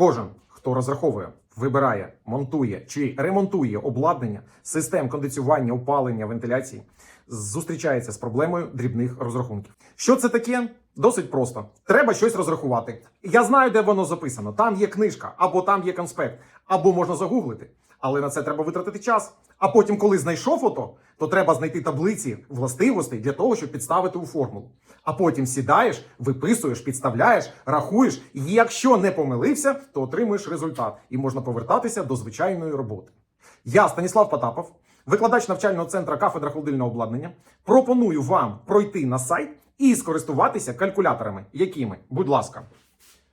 Кожен, хто розраховує, вибирає, монтує чи ремонтує обладнання систем кондиціювання, опалення, вентиляції, зустрічається з проблемою дрібних розрахунків. Що це таке? Досить просто. Треба щось розрахувати. Я знаю, де воно записано. Там є книжка, або там є конспект, або можна загуглити. Але на це треба витратити час. А потім, коли знайшов ото, то треба знайти таблиці властивостей для того, щоб підставити у формулу. А потім сідаєш, виписуєш, підставляєш, рахуєш. І якщо не помилився, то отримуєш результат і можна повертатися до звичайної роботи. Я Станіслав Потапов, викладач навчального центру кафедра холодильного обладнання. Пропоную вам пройти на сайт і скористуватися калькуляторами, якими, будь ласка,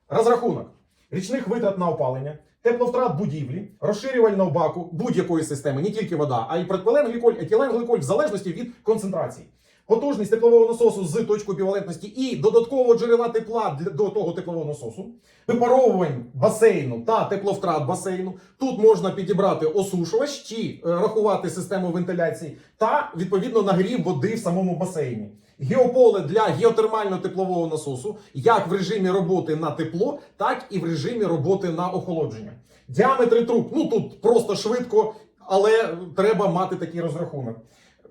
розрахунок річних витрат на опалення, тепловтрат будівлі, розширювального баку будь-якої системи, не тільки вода, а й пропиленгліколь, етиленгліколь в залежності від концентрації. Потужність теплового насосу з точкою півалентності і додаткового джерела тепла до того теплового насосу, випаровувань басейну та тепловтрат басейну. Тут можна підібрати осушувач чи е, рахувати систему вентиляції та відповідно нагрів води в самому басейні. Геополе для геотермально-теплового насосу, як в режимі роботи на тепло, так і в режимі роботи на охолодження. Діаметри труб, ну тут просто швидко, але треба мати такий розрахунок.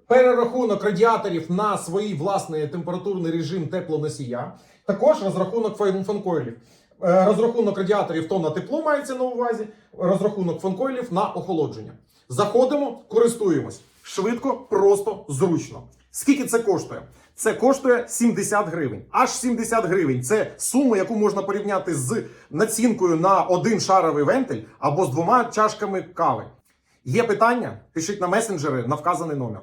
Перерахунок радіаторів на свій власний температурний режим теплоносія. Також розрахунок фан- фанкойлів. Е, Розрахунок радіаторів то на тепло мається на увазі, розрахунок фанкойлів на охолодження. Заходимо, користуємось. Швидко, просто, зручно. Скільки це коштує? Це коштує 70 гривень. Аж 70 гривень. Це сума, яку можна порівняти з націнкою на один шаровий вентиль або з двома чашками кави. Є питання? Пишіть на месенджери на вказаний номер.